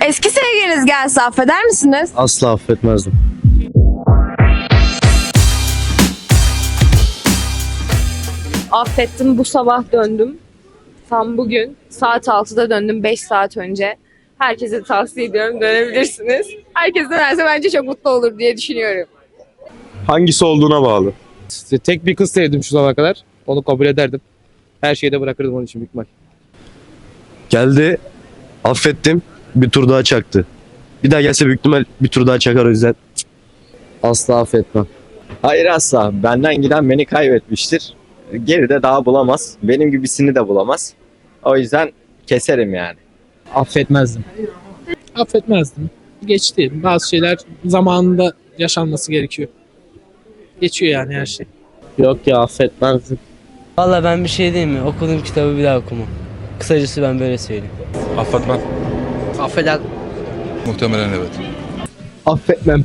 Eski sevgiliniz gelse affeder misiniz? Asla affetmezdim. Affettim bu sabah döndüm. Tam bugün saat 6'da döndüm 5 saat önce. Herkese tavsiye ediyorum dönebilirsiniz. Herkes dönerse bence çok mutlu olur diye düşünüyorum. Hangisi olduğuna bağlı. İşte tek bir kız sevdim şu zamana kadar. Onu kabul ederdim. Her şeyi de bırakırdım onun için büyük ihtimal. Geldi, affettim, bir tur daha çaktı. Bir daha gelse büyük ihtimal bir tur daha çakar o yüzden. Asla affetmem. Hayır asla. Benden giden beni kaybetmiştir. Geride daha bulamaz. Benim gibisini de bulamaz. O yüzden keserim yani. Affetmezdim. Affetmezdim. Geçti. Bazı şeyler zamanında yaşanması gerekiyor. Geçiyor yani her şey. Yok ya affetmezdim. Valla ben bir şey diyeyim mi? Okuduğum kitabı bir daha okumam. Kısacası ben böyle söyleyeyim. Affetmem. Affeder. Muhtemelen evet. Affetmem.